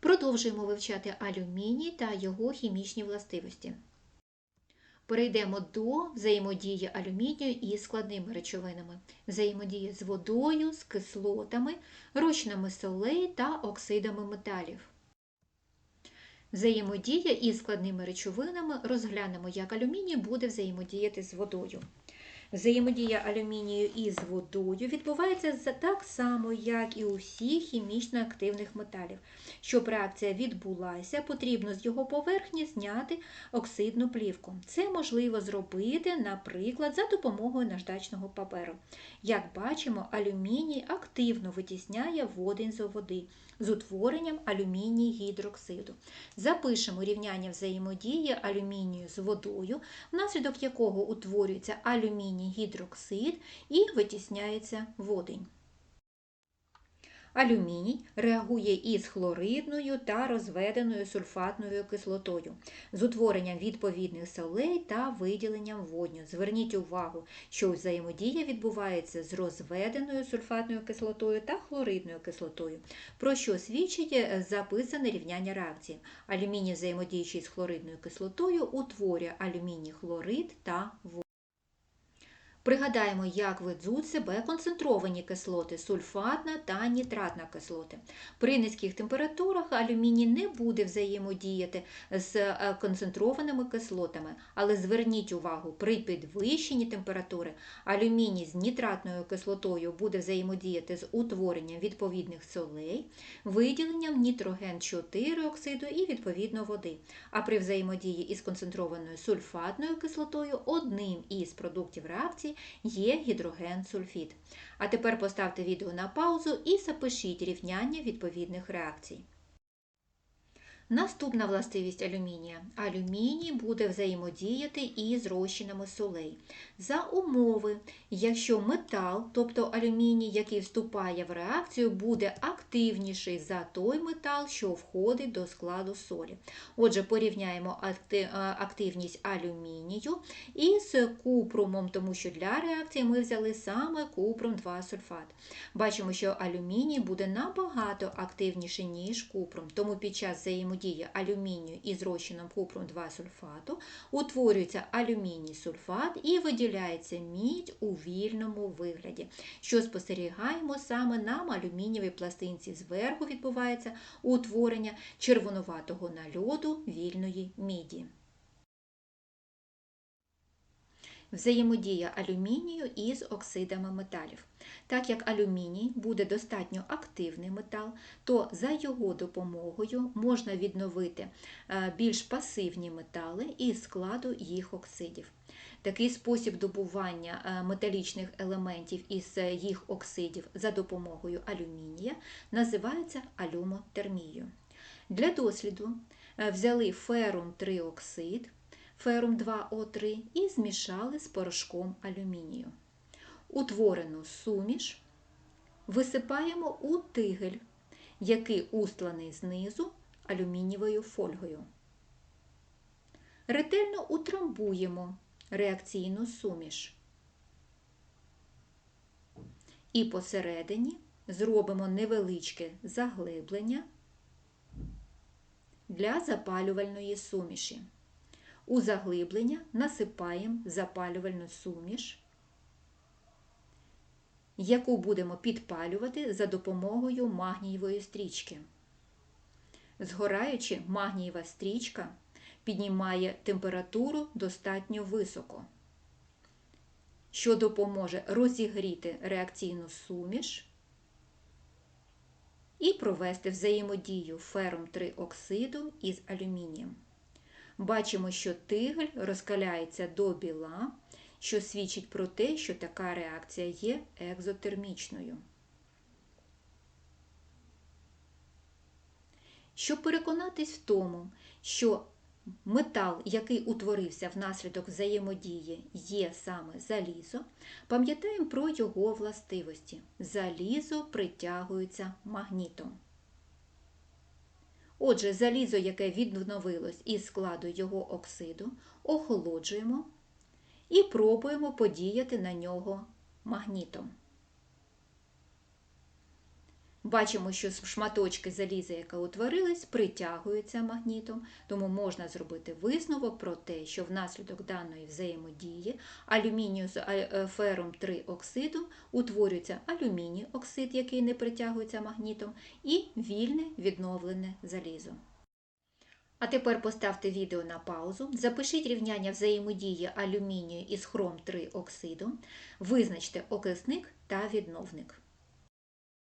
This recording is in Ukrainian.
Продовжуємо вивчати алюміній та його хімічні властивості. Перейдемо до взаємодії алюмінію із складними речовинами, взаємодії з водою, з кислотами, розчинами солей та оксидами металів. Взаємодія із складними речовинами розглянемо, як алюміній буде взаємодіяти з водою. Взаємодія алюмінію із водою відбувається так само, як і у всіх хімічно активних металів. Щоб реакція відбулася, потрібно з його поверхні зняти оксидну плівку. Це можливо зробити, наприклад, за допомогою наждачного паперу. Як бачимо, алюміній активно витісняє водень з води з утворенням алюміній гідроксиду. Запишемо рівняння взаємодії алюмінію з водою, внаслідок якого утворюється алюміній гідроксид і витісняється водень. Алюміній реагує із хлоридною та розведеною сульфатною кислотою, з утворенням відповідних солей та виділенням водню. Зверніть увагу, що взаємодія відбувається з розведеною сульфатною кислотою та хлоридною кислотою, про що свідчить е, записане рівняння реакції. Алюміній, взаємодіючий з хлоридною кислотою, утворює алюміній хлорид та воду. Пригадаємо, як ведуть себе концентровані кислоти сульфатна та нітратна кислоти. При низьких температурах алюміній не буде взаємодіяти з е, концентрованими кислотами, але зверніть увагу, при підвищенні температури алюміній з нітратною кислотою буде взаємодіяти з утворенням відповідних солей, виділенням нітроген 4 оксиду і відповідно води. А при взаємодії із концентрованою сульфатною кислотою одним із продуктів реакції є гідроген-сульфід. А тепер поставте відео на паузу і запишіть рівняння відповідних реакцій. Наступна властивість алюмінія. Алюміній буде взаємодіяти із розчинами солей. За умови, якщо метал, тобто алюміній, який вступає в реакцію, буде активніший за той метал, що входить до складу солі. Отже, порівняємо е, активність алюмінію із купрумом, тому що для реакції ми взяли саме купрум 2 сульфат. Бачимо, що алюміній буде набагато активніший, ніж купрум, тому під час взаємодії алюмінію із розчином купрум 2 сульфату утворюється алюміній сульфат і виділяється мідь у вільному вигляді. Що спостерігаємо саме на алюмінієвій пластинці зверху відбувається утворення червонуватого нальоду вільної міді. Взаємодія алюмінію із оксидами металів. Так як алюміній буде достатньо активний метал, то за його допомогою можна відновити е, більш пасивні метали із складу їх оксидів. Такий спосіб добування е, металічних елементів із е, їх оксидів за допомогою алюмінія називається алюмотермією. Для досліду взяли ферум 3 оксид, ферум 2О3 і змішали з порошком алюмінію. Утворену суміш висипаємо у тигель, який устланий знизу алюмінієвою фольгою. Ретельно утрамбуємо реакційну суміш. І посередині зробимо невеличке заглиблення для запалювальної суміші. У заглиблення насипаємо запалювальну суміш, яку будемо підпалювати за допомогою магнієвої стрічки. Згораючи, магнієва стрічка піднімає температуру достатньо високо, що допоможе розігріти реакційну суміш і провести взаємодію ферум 3 оксиду із алюмінієм. Бачимо, що тигель розкаляється до біла, що свідчить про те, що така реакція є екзотермічною. Щоб переконатись в тому, що метал, який утворився внаслідок взаємодії, є саме залізо, пам'ятаємо про його властивості. Залізо притягується магнітом. Отже, залізо, яке відновилось із складу його оксиду, охолоджуємо і пробуємо подіяти на нього магнітом. Бачимо, що шматочки заліза, яке утворились, притягуються магнітом, тому можна зробити висновок про те, що внаслідок даної взаємодії алюмінію з е, фером 3 оксидом утворюється алюміній оксид, який не притягується магнітом, і вільне відновлене залізо. А тепер поставте відео на паузу, запишіть рівняння взаємодії алюмінію із хром 3 оксидом, визначте окисник та відновник.